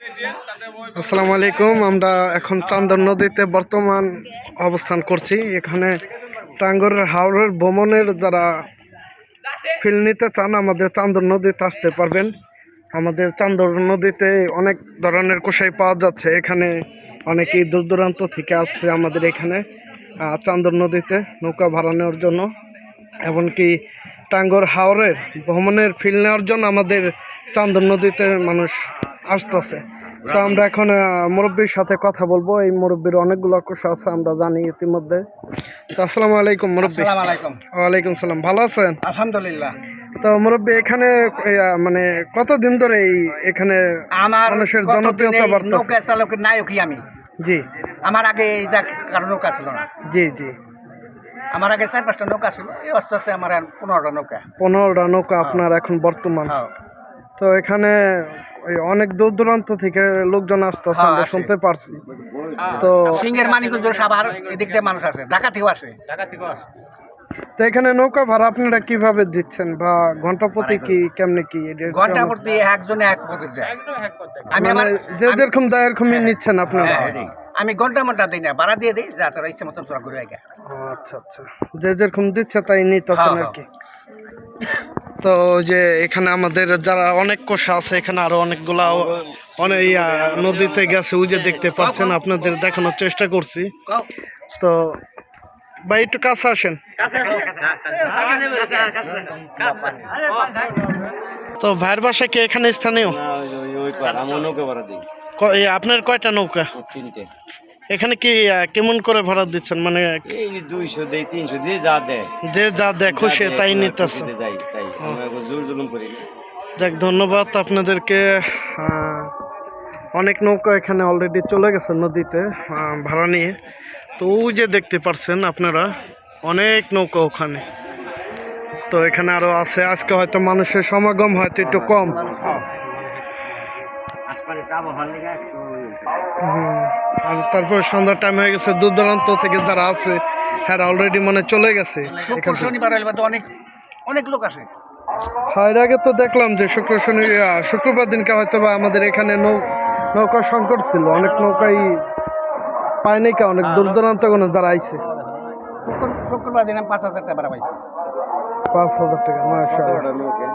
আসসালামু আলাইকুম। আমরা এখন চান্দর নদীতে বর্তমান অবস্থান করছি। এখানে টাঙ্গরের হাওড়ের ভ্রমণের যারা ফিল নিতে চান, আমাদের চান্দর নদীতে আসতে পারবেন। আমাদের চান্দর নদীতে অনেক ধরনের কোষাই পাওয়া যাচ্ছে। এখানে অনেকেই দূর দূরান্ত থেকে আসছে আমাদের এখানে চান্দর নদীতে নৌকা ভাড়া নেওয়ার জন্য। এমনকি টাঙ্গর হাওরের ভ্রমণের ফিল নেওয়ার জন্য আমাদের চান্দর নদীতে মানুষ আসতেছে। তো আমরা এখন মুরব্বীর সাথে কথা বলব। এই মুরব্বীর অনেকগুলো কোষ আছে আমরা জানি ইতিমধ্যে। তো আসসালামু আলাইকুম মুরব্বী। ওয়ালাইকুম সালাম ভালো আছেন? আলহামদুলিল্লাহ। তো মুরব্বী এখানে মানে কতদিন ধরে এই এখানে আমার মানুষের জনপ্রিয়তা বাড়তেছে? চালকের নায়কই আমি। জি। আমার আগে কারও নৌকা ছিল না। জি জি। আমার আগে চার পাঁচটা নৌকা ছিল এই আস্তে আস্তে আমার পনেরোটা নৌকা। পনেরোটা নৌকা আপনার এখন বর্তমান। হ্যাঁ। তো এখানে অনেক দূর দূরান্ত থেকে লোকজন আসতেছে হ্যাঁ, আমরা শুনতে পারছি। তো সিংহের মানিকগঞ্জ সাভার এদিক দিয়ে মানুষ আছে ঢাকা থেকেও আসে। তো এখানে নৌকা ভাড়া আপনারা কীভাবে দিচ্ছেন? বা ঘণ্টা প্রতি কি কেমনে কি? ঘণ্টা আমার- প্রতি একজনে এক দেয়। আমি মানে আমার যে যেরকম দেয় এরকমই নিচ্ছেন আপনারা? হ্যাঁ, আমি ঘণ্টা মন্টা দিই না ভাড়া দিয়ে দিই যা তারা ইচ্ছে মতন আগে আচ্ছা আচ্ছা। যে যেরকম দিচ্ছে তাই নিতেছেন হ্যাঁ, আর কি। তো যে এখানে আমাদের যারা অনেক কোষা আছে এখানে আরও অনেকগুলা অনেক ইয়া, নদীতে গেছে ওই যে দেখতে পাচ্ছেন আপনাদের দেখানোর চেষ্টা করছি। তো ভাই একটু কাছে আসেন। তো ভাইয়ের বাসা কি এখানে স্থানীয়? আপনার কয়টা নৌকা? তিনটে এখানে কি কেমন করে ভাড়া দিচ্ছেন? মানে দুইশো দেয় তিনশো দিয়ে যা দেয়। যে যা দেয়, তাই আমরা নিতেছে। জোর জুলুম করি। যাক ধন্যবাদ আপনাদেরকে। অনেক নৌকা এখানে অলরেডি চলে গেছে নদীতে ভাড়া নিয়ে। তো ওই যে দেখতে পারছেন আপনারা অনেক নৌকা ওখানে। তো এখানে আরও আছে আজকে হয়তো মানুষের সমাগম হয়তো একটু কম। আর তারপর সন্ধ্যার টাইম হয়ে গেছে দূর দূরান্ত থেকে যারা আছে হ্যাঁ অলরেডি মানে চলে গেছে। শনিবার অনেক অনেক লোক আসে। হ্যাঁ এর আগে তো দেখলাম যে শুক্র শনি শুক্রবার দিনকে হয়তো বা আমাদের এখানে নৌ নৌকা সংকট ছিল। অনেক নৌকাই পায়নি কা অনেক দূর দূরান্ত কোনো যারা আইছে। শুক্র শুক্রবার দিন পাঁচ হাজার টাকা ভাড়া পাইছি পাঁচ হাজার টাকা মাসা নৌকা।